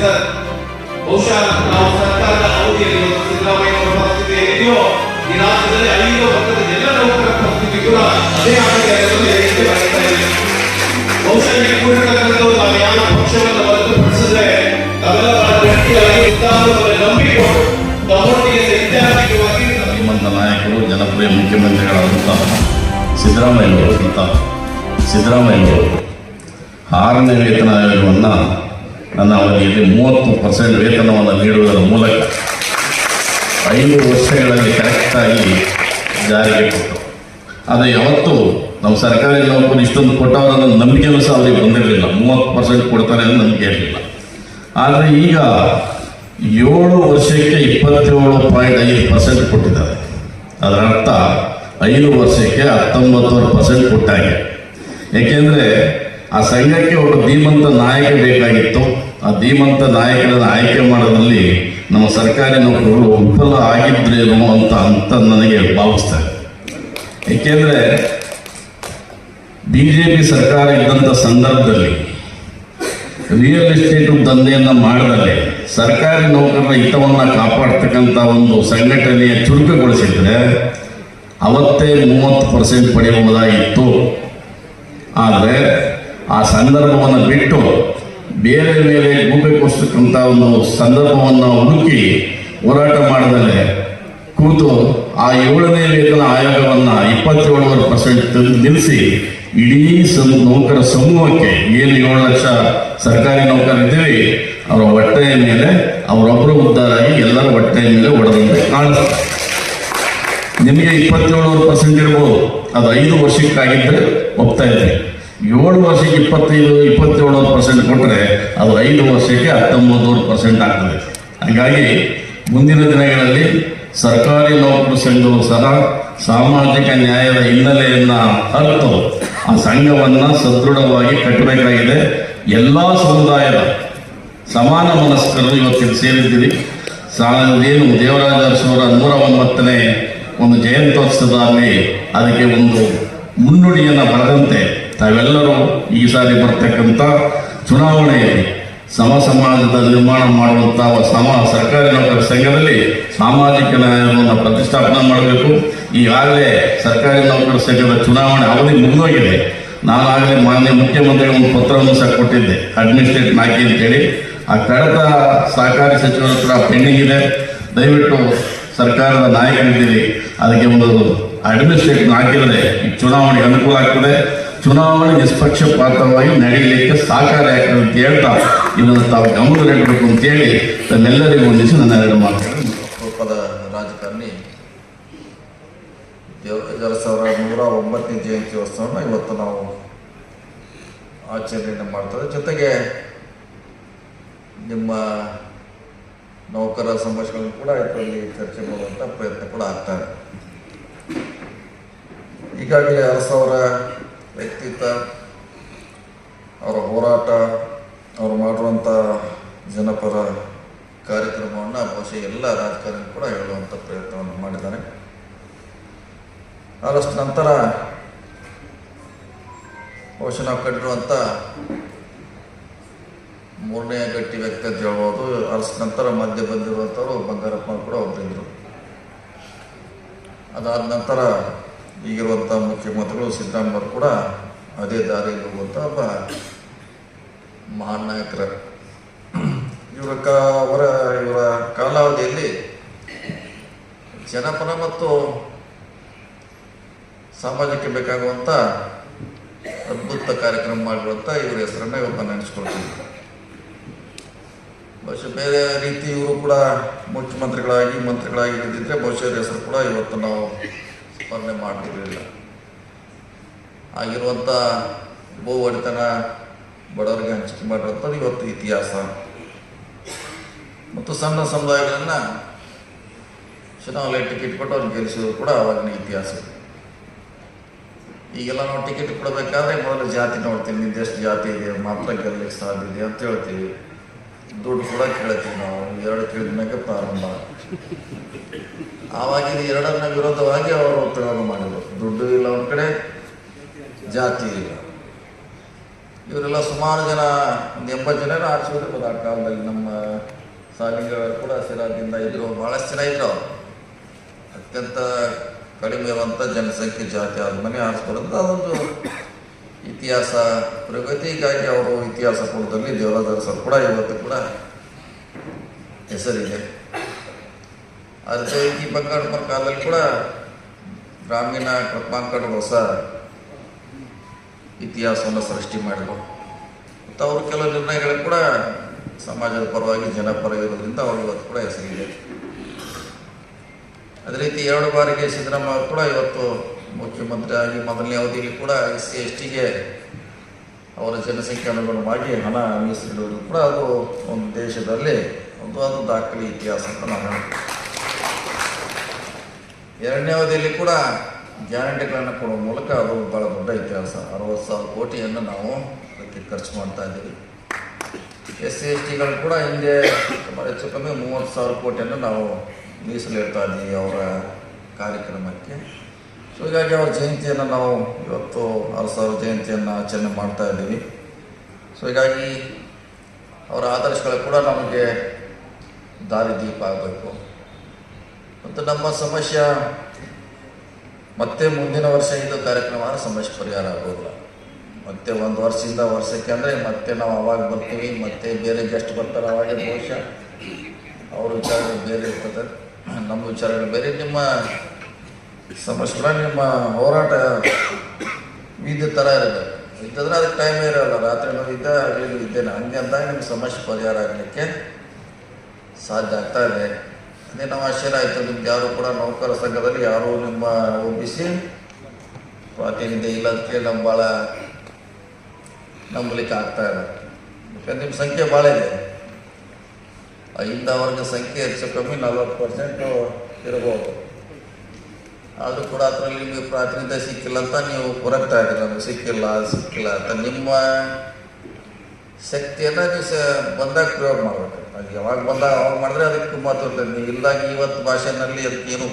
Sir ಬಹುಶಃ ನಾವು ಸರ್ಕಾರದ ಅವಧಿಯಲ್ಲಿ ಇವತ್ತು ಸಿದ್ದರಾಮಯ್ಯ ಅವರ ಪರಿಸ್ಥಿತಿ ಐದು ಭಕ್ತದ ಎಲ್ಲ ಪರಿಸ್ಥಿತಿ ಕೂಡ ಅದೇ ಆಗಿದೆ ಇದ್ದೀನಿ. ಬಹುಶಃ ಈ ನಾವು ಯಾವ ಪಕ್ಷವನ್ನು ನಂಬಿಕೊಂಡು ತಮ್ಮೊಟ್ಟಿಗೆ ನಾಯಕರು, ಜನಪ್ರಿಯ ಸಿದ್ದರಾಮಯ್ಯನವರು ಸಿದ್ದರಾಮಯ್ಯ ಸಿದ್ದರಾಮಯ್ಯನವರು ಆರನೇ ವೇತನ ಆಯೋಗವನ್ನು ನನ್ನ ಅವಧಿಯಲ್ಲಿ ಮೂವತ್ತು ಪರ್ಸೆಂಟ್ ವೇತನವನ್ನು ನೀಡುವುದರ ಮೂಲಕ ಐದು ವರ್ಷಗಳಲ್ಲಿ ಕರೆಕ್ಟಾಗಿ ಜಾರಿಗೆ ಕೊಟ್ಟರು. ಆದರೆ ಯಾವತ್ತೂ ನಮ್ಮ ಸರ್ಕಾರಿ ನೌಕರು ಇಷ್ಟೊಂದು ಕೊಟ್ಟವರ ನಂಬಿಕೆನೂ ಸಹ ಅವರಿಗೆ ಬಂದಿರಲಿಲ್ಲ. ಮೂವತ್ತು ಪರ್ಸೆಂಟ್ ಕೊಡ್ತಾರೆ ಅಂತ ನಂಬಿಕೆ ಇರಲಿಲ್ಲ. ಆದರೆ ಈಗ ಏಳು ವರ್ಷಕ್ಕೆ ಇಪ್ಪತ್ತೇಳು ಪಾಯಿಂಟ್ ಐದು ಪರ್ಸೆಂಟ್ ಕೊಟ್ಟಿದ್ದಾರೆ. ಅದರ ಅರ್ಥ ಐದು ವರ್ಷಕ್ಕೆ ಹತ್ತೊಂಬತ್ತೂವರೆ ಪರ್ಸೆಂಟ್ ಕೊಟ್ಟಾಗೆ. ಏಕೆಂದರೆ ಆ ಸಂಘಕ್ಕೆ ಒಬ್ಬ ಧೀಮಂತ ನಾಯಕ ಬೇಕಾಗಿತ್ತು. ಆ ಧೀಮಂತ ನಾಯಕರನ್ನು ಆಯ್ಕೆ ಮಾಡೋದ್ರಲ್ಲಿ ನಮ್ಮ ಸರ್ಕಾರಿ ನೌಕರರು ವಿಫಲ ಆಗಿದ್ರೇನೋ ಅಂತ ಅಂತ ನನಗೆ ಭಾವಿಸ್ತಾರೆ. ಏಕೆಂದರೆ ಬಿ ಜೆ ಪಿ ಸರ್ಕಾರ ಇದ್ದಂಥ ಸಂದರ್ಭದಲ್ಲಿ ರಿಯಲ್ ಎಸ್ಟೇಟ್ ದಂಧೆಯನ್ನು ಮಾಡಿದರೆ ಸರ್ಕಾರಿ ನೌಕರರ ಹಿತವನ್ನು ಕಾಪಾಡ್ತಕ್ಕಂಥ ಒಂದು ಸಂಘಟನೆಯ ಚುರುಕುಗೊಳಿಸಿದ್ರೆ ಅವತ್ತೇ ಮೂವತ್ತು ಪರ್ಸೆಂಟ್ ಪಡೆಯಬಹುದಾಗಿತ್ತು. ಆದರೆ ಆ ಸಂದರ್ಭವನ್ನು ಬಿಟ್ಟು ಬೇರೆ ಬೇರೆ ಗೂಬೆಗೋಸ್ತಕ್ಕಂಥ ಒಂದು ಸಂದರ್ಭವನ್ನು ಹುಡುಕಿ ಹೋರಾಟ ಮಾಡದಲ್ಲೇ ಕೂತು ಆ ಏಳನೇ ವೇತನ ಆಯೋಗವನ್ನು ಇಪ್ಪತ್ತೇಳುವರೆ ಪರ್ಸೆಂಟ್ ನಿಲ್ಲಿಸಿ ಇಡೀ ಸಂ ನೌಕರ ಸಮೂಹಕ್ಕೆ ಏನು ಏಳು ಲಕ್ಷ ಸರ್ಕಾರಿ ನೌಕರರಿದ್ದೀವಿ ಅವರ ಹೊಟ್ಟೆಯ ಮೇಲೆ, ಅವರೊಬ್ಬರು ಉದ್ದಾರಾಗಿ ಎಲ್ಲರ ಹೊಟ್ಟೆಯ ಮೇಲೆ ಹೊಡೆದಂತೆ ಕಾಣಿಸ್ತಾರೆ ನಿಮಗೆ ಇಪ್ಪತ್ತೇಳುವರೆ ಪರ್ಸೆಂಟ್ ಇರ್ಬೋದು. ಅದು ಐದು ವರ್ಷಕ್ಕಾಗಿದ್ದರೆ ಒಪ್ತಾ ಇದ್ರಿ ಏಳು ವರ್ಷಕ್ಕೆ ಇಪ್ಪತ್ತೈದು ಇಪ್ಪತ್ತೇಳು ಪರ್ಸೆಂಟ್ ಕೊಟ್ಟರೆ ಅದು ಐದು ವರ್ಷಕ್ಕೆ ಹತ್ತೊಂಬತ್ತೂರು ಪರ್ಸೆಂಟ್ ಆಗ್ತದೆ. ಹಾಗಾಗಿ ಮುಂದಿನ ದಿನಗಳಲ್ಲಿ ಸರ್ಕಾರಿ ನೌಕರ ಸಂಘವು ಸಹ ಸಾಮಾಜಿಕ ನ್ಯಾಯದ ಹಿನ್ನೆಲೆಯನ್ನು ಅರ್ಥ ಆ ಸಂಘವನ್ನು ಸದೃಢವಾಗಿ ಕಟ್ಟಬೇಕಾಗಿದೆ. ಎಲ್ಲ ಸಮುದಾಯದ ಸಮಾನ ಮನಸ್ಕರು ಇವತ್ತಿಗೆ ಸೇರಿದ್ದೀರಿ. ಏನು ದೇವರಾಜ ಅರಸವರ ನೂರ ಒಂಬತ್ತನೇ ಒಂದು ಜಯಂತ್ಯೋತ್ಸವದಲ್ಲಿ ಅದಕ್ಕೆ ಒಂದು ಮುನ್ನುಡಿಯನ್ನು ಬರೆದಂತೆ ತಾವೆಲ್ಲರೂ ಈ ಸಾರಿ ಬರ್ತಕ್ಕಂಥ ಚುನಾವಣೆಯಲ್ಲಿ ಸಮ ಸಮಾಜದ ನಿರ್ಮಾಣ ಮಾಡುವಂಥ ಸಮ ಸರ್ಕಾರಿ ನೌಕರ ಸಂಘದಲ್ಲಿ ಸಾಮಾಜಿಕ ನ್ಯಾಯವನ್ನು ಪ್ರತಿಷ್ಠಾಪನೆ ಮಾಡಬೇಕು. ಈಗಾಗಲೇ ಸರ್ಕಾರಿ ನೌಕರ ಸಂಘದ ಚುನಾವಣೆ ಅವಧಿ ಮುಗಿದೋಗಿದೆ. ನಾನಾಗಲೇ ಮಾನ್ಯ ಮುಖ್ಯಮಂತ್ರಿಗಳ ಒಂದು ಪತ್ರವನ್ನು ಸಹ ಕೊಟ್ಟಿದ್ದೆ. ಅಡ್ಮಿನಿಸ್ಟ್ರೇಟ್ ಹಾಕಿ ಅಂತೇಳಿ. ಆ ಕಡತ ಸಹಕಾರಿ ಸಚಿವರ ಹತ್ರ ಪೆಂಡಿಂಗ್ ಇದೆ. ದಯವಿಟ್ಟು ಸರ್ಕಾರದ ನಾಯಕರಿದ್ದೀರಿ. ಅದಕ್ಕೆ ಒಂದು ಅಡ್ಮಿನಿಸ್ಟ್ರೇಟ್ ಹಾಕಿದರೆ ಈ ಚುನಾವಣೆಗೆ ಅನುಕೂಲ ಆಗ್ತದೆ. ಚುನಾವಣೆ ನಿಷ್ಪಕ್ಷಪಾತವಾಗಿ ನಡೆಯಲಿಕ್ಕೆ ಸಹಕಾರಿ ಆಗ್ತದೆ ಅಂತ ಹೇಳ್ತಾ ಇದನ್ನು ತಾವು ಗಮನದಲ್ಲಿಡಬೇಕು ಅಂತೇಳಿ ತನ್ನೆಲ್ಲರಿಗೂ ಒಂದಿಸಿ ನನ್ನ ಎರಡು ಮಾತುಗಳನ್ನು ರೂಪದ ರಾಜಕಾರಣಿ ಎರಡು ಅವರ ನೂರ ಒಂಬತ್ತನೇ ಜಯಂತ್ಯೋತ್ಸವವನ್ನು ಇವತ್ತು ನಾವು ಆಚರಣೆಯನ್ನು ಮಾಡ್ತಾರೆ ಜೊತೆಗೆ ನಿಮ್ಮ ನೌಕರ ಸಮಸ್ಯೆಗಳನ್ನು ಕೂಡ ಇದರಲ್ಲಿ ಚರ್ಚೆ ಮಾಡುವಂಥ ಪ್ರಯತ್ನ ಕೂಡ ಆಗ್ತಾರೆ ಈಗಾಗಲೇ ಅರಸವರ ವ್ಯಕ್ತಿತ್ವ, ಅವರ ಹೋರಾಟ, ಅವರು ಮಾಡಿರುವಂಥ ಜನಪರ ಕಾರ್ಯಕ್ರಮವನ್ನು ಬಹುಶಃ ಎಲ್ಲ ರಾಜಕಾರಣಿ ಕೂಡ ಹೇಳುವಂಥ ಪ್ರಯತ್ನವನ್ನು ಮಾಡಿದ್ದಾರೆ. ಆದಷ್ಟು ನಂತರ ಬಹುಶಃ ನಾವು ಕಂಡಿರುವಂಥ ಮೂರನೇ ಗಟ್ಟಿ ವ್ಯಕ್ತಿ ಅಂತ ಹೇಳ್ಬೋದು. ಅರಸ ನಂತರ ಮಧ್ಯೆ ಬಂದಿರುವಂಥವ್ರು ಬಂಗಾರಪ್ಪ ಕೂಡ ಒಬ್ಬರಿದ್ದರು ಅದಾದ ನಂತರ ಈಗಿರುವಂಥ ಮುಖ್ಯಮಂತ್ರಿಗಳು ಸಿದ್ದರಾಮಯ್ಯವರು ಕೂಡ ಅದೇ ದಾರಿಯಲ್ಲಿ ಹೋಗುವಂಥ ಒಬ್ಬ ಮಹಾನ್ ನಾಯಕರ ಇವರ ಕ, ಅವರ, ಇವರ ಕಾಲಾವಧಿಯಲ್ಲಿ ಜನಪರ ಮತ್ತು ಸಮಾಜಕ್ಕೆ ಬೇಕಾಗುವಂಥ ಅದ್ಭುತ ಕಾರ್ಯಕ್ರಮ ಮಾಡಿರುವಂಥ ಇವರ ಹೆಸರನ್ನ ಇವತ್ತು ನೆನೆಸ್ಕೊಳ್ತೀವಿ ಬಹುಶಃ ಬೇರೆ ರೀತಿ ಇವರು ಕೂಡ ಮುಖ್ಯಮಂತ್ರಿಗಳಾಗಿ, ಮಂತ್ರಿಗಳಾಗಿ ಇದ್ದಿದ್ರೆ ಬಹುಶಃ ಹೆಸರು ಕೂಡ ಇವತ್ತು ನಾವು ಸ್ಮರಣೆ ಮಾಡ್ತಿರಲಿಲ್ಲ. ಆಗಿರುವಂಥ ಭೂ ಒಡೆತನ ಬಡವರಿಗೆ ಹಂಚಿಕೆ ಮಾಡಿರುವಂಥದ್ದು ಇವತ್ತು ಇತಿಹಾಸ. ಮತ್ತು ಸಣ್ಣ ಸಮುದಾಯಗಳನ್ನು ಚುನಾವಣೆ ಟಿಕೆಟ್ ಕೊಟ್ಟು ಅವ್ರಿಗೆ ಗೆಲ್ಲಿಸಿದ್ರು ಕೂಡ ಅವಾಗಿನ ಇತಿಹಾಸ. ಈಗೆಲ್ಲ ನಾವು ಟಿಕೆಟ್ ಕೊಡಬೇಕಾದ್ರೆ ಮೊದಲು ಜಾತಿ ನೋಡ್ತೀವಿ, ನಿಂದು ಎಷ್ಟು ಜಾತಿ ಇದೆ, ಮಾತ್ರ ಗೆಲ್ಲಕ್ಕೆ ಸಾಧ್ಯ ಇದೆ ಅಂತ ಹೇಳ್ತೀವಿ. ದುಡ್ಡು ಕೂಡ ಕೇಳ್ತೀವಿ ನಾವು. ಎರಡು ಕೇಳಿದ ಮ್ಯಾಗೆ ಪ್ರಾರಂಭ ಆವಾಗಿನ ಎರಡನ್ನ ವಿರೋಧವಾಗಿ ಅವರು ಒತ್ತಡವನ್ನು ಮಾಡಿದರು. ದುಡ್ಡು ಇಲ್ಲ ಒಂದು ಕಡೆ, ಜಾತಿ ಇಲ್ಲ. ಇವರೆಲ್ಲ ಸುಮಾರು ಜನ, ಒಂದು ಎಂಬತ್ತು ಜನ ಆರಿಸ್ಬಿಟ್ಟಿರ್ಬೋದು ಆ ಕಾಲದಲ್ಲಿ ನಮ್ಮ ಸಾಲಿಗಳು ಕೂಡ ಸಿರಾದಿಂದ ಇದ್ರು. ಭಾಳಷ್ಟು ಜನ ಇದ್ರು ಅತ್ಯಂತ ಕಡಿಮೆ ಇರುವಂಥ ಜನಸಂಖ್ಯೆ, ಜಾತಿ ಆದ ಮನೆ ಆಡಿಸ್ಕೊಳ್ಳೋದು ಅದೊಂದು ಇತಿಹಾಸ. ಪ್ರಗತಿಗಾಗಿ ಅವರು ಇತಿಹಾಸ ಕೊಡೋದ್ರಲ್ಲಿ ದೇವರಾಜ ಕೂಡ ಇವತ್ತು ಕೂಡ ಹೆಸರಿದೆ. ಅದೇ ಈ ಬಂಗಾಳಪ್ಪನ ಕಾಲದಲ್ಲಿ ಕೂಡ ಗ್ರಾಮೀಣ ಕೃಪಾಂಕಣ ಹೊಸ ಇತಿಹಾಸವನ್ನು ಸೃಷ್ಟಿ ಮಾಡಿದರು. ಮತ್ತು ಅವರು ಕೆಲವು ನಿರ್ಣಯಗಳು ಕೂಡ ಸಮಾಜದ ಪರವಾಗಿ ಜನಪರ ಇರೋದ್ರಿಂದ ಅವ್ರಿಗೆ ಇವತ್ತು ಕೂಡ ಹೆಸರಿದೆ ಅದೇ ರೀತಿ ಎರಡು ಬಾರಿಗೆ ಸಿದ್ದರಾಮಯ್ಯ ಕೂಡ ಇವತ್ತು ಮುಖ್ಯಮಂತ್ರಿ ಆಗಿ ಮೊದಲನೇ ಅವಧಿಯಲ್ಲಿ ಕೂಡ ಎಸ್ ಸಿ ಎಸ್ ಟಿಗೆ ಅವರ ಜನಸಂಖ್ಯೆ ಅನುಗುಣವಾಗಿ ಹಣ ಮೀಸಲಿಡುವುದು ಕೂಡ ಅದು ಒಂದು ದೇಶದಲ್ಲಿ ಒಂದು ಅದು ದಾಖಲೆ ಇತಿಹಾಸ ಅಂತ ನಾವು ಹೇಳ್ತೀವಿ. ಎರಡನೇ ಅವಧಿಯಲ್ಲಿ ಕೂಡ ಗ್ಯಾರಂಟಿಗಳನ್ನು ಕೊಡುವ ಮೂಲಕ ಅದು ಬಹಳ ದೊಡ್ಡ ಇತಿಹಾಸ. ಅರವತ್ತು ಸಾವಿರ ಕೋಟಿಯನ್ನು ನಾವು ಅದಕ್ಕೆ ಖರ್ಚು ಮಾಡ್ತಾ ಇದ್ದೀವಿ. ಎಸ್ ಸಿ ಎಸ್ ಟಿಗಳು ಕೂಡ ಹಿಂದೆ ಸುಮಾರು ಹೆಚ್ಚು ಕಮ್ಮಿ ಮೂವತ್ತು ಸಾವಿರ ಕೋಟಿಯನ್ನು ನಾವು ಮೀಸಲಿಡ್ತಾ ಇದ್ದೀವಿ ಅವರ ಕಾರ್ಯಕ್ರಮಕ್ಕೆ. ಸೊ ಹೀಗಾಗಿ ಅವರ ಜಯಂತಿಯನ್ನು ನಾವು ಇವತ್ತು ಆರು ಸಾವಿರ ಜಯಂತಿಯನ್ನು ಆಚರಣೆ ಮಾಡ್ತಾ ಇದ್ದೀವಿ. ಸೊ ಹೀಗಾಗಿ ಅವರ ಆದರ್ಶಗಳು ಕೂಡ ನಮಗೆ ದಾರಿದೀಪ ಆಗಬೇಕು. ಮತ್ತು ನಮ್ಮ ಸಮಸ್ಯೆ ಮತ್ತೆ ಮುಂದಿನ ವರ್ಷ ಇದು ಕಾರ್ಯಕ್ರಮ ಸಮಸ್ಯೆ ಪರಿಹಾರ ಆಗೋದಿಲ್ಲ. ಮತ್ತೆ ಒಂದು ವರ್ಷದಿಂದ ವರ್ಷಕ್ಕೆ ಅಂದರೆ ಮತ್ತೆ ನಾವು ಅವಾಗ ಬರ್ತೀವಿ, ಮತ್ತೆ ಬೇರೆ ಗೆಸ್ಟ್ ಬರ್ತಾರೆ ಅವಾಗಿನ ಬಹುಶಃ ಅವ್ರ ವಿಚಾರಗಳು ಬೇರೆ ಇರ್ತದೆ. ನಮ್ಮ ವಿಚಾರಗಳು ಬೇರೆ, ನಿಮ್ಮ ಸಮಸ್ಯೆಗಳ ನಿಮ್ಮ ಹೋರಾಟ ವಿದ್ಯುತ್ ಥರ ಇರಬೇಕು ಇದ್ದಂದ್ರೆ ಅದಕ್ಕೆ ಟೈಮೇ ಇರೋಲ್ಲ. ರಾತ್ರಿ ಇದ್ದ ಇದ್ದೇನೆ. ಹಂಗೆ ಅಂದಾಗ ನಿಮ್ಮ ಸಮಸ್ಯೆ ಪರಿಹಾರ ಆಗಲಿಕ್ಕೆ ಸಾಧ್ಯ ಆಗ್ತಾ ಇದೆ. ಅದೇ ನಾವು ಆಶ್ಚರ್ಯ ಆಯಿತು. ನಿಮ್ಗೆ ಯಾರು ಕೂಡ ನೌಕರ ಸಂಘದಲ್ಲಿ ಯಾರು ನಿಮ್ಮ ಒಬ್ಬಿಸಿ ಪ್ರಾತಿನಿಧ್ಯ ಇಲ್ಲ ಅಂತೇಳಿ ನಮ್ಮ ಭಾಳ ನಂಬಲಿಕ್ಕೆ ಆಗ್ತಾ ಇಲ್ಲ. ಯಾಕಂದ್ರೆ ನಿಮ್ಮ ಸಂಖ್ಯೆ ಭಾಳ ಇದೆ. ಇಂಥ ವರ್ಗ ಸಂಖ್ಯೆ ಹೆಚ್ಚು ಕಮ್ಮಿ ನಲ್ವತ್ತು ಪರ್ಸೆಂಟು ಇರಬಹುದು ಆದರೂ ಕೂಡ ಅದರಲ್ಲಿ ನಿಮಗೆ ಪ್ರಾತಿನಿಧ್ಯ ಸಿಕ್ಕಿಲ್ಲ ಅಂತ ನೀವು ಕೊರಗ್ತಾ ಇದ್ದೀರಿ. ನಮಗೆ ಸಿಕ್ಕಿಲ್ಲ ಸಿಕ್ಕಿಲ್ಲ ಅಂತ ನಿಮ್ಮ ಶಕ್ತಿಯನ್ನು ನೀವು ಸ ಬಂದಾಗ ಪ್ರಯೋಗ ಮಾಡಬೇಕು. ಯಾವಾಗ ಬಂದಾಗ ಅವಾಗ ಮಾಡಿದ್ರೆ ಅದಕ್ಕೆ ತುಂಬ ಇರ್ತದೆ ನೀವು ಇಲ್ದಾಗ ಇವತ್ತು ಭಾಷೆನಲ್ಲಿ ಅದಕ್ಕೆ ಏನು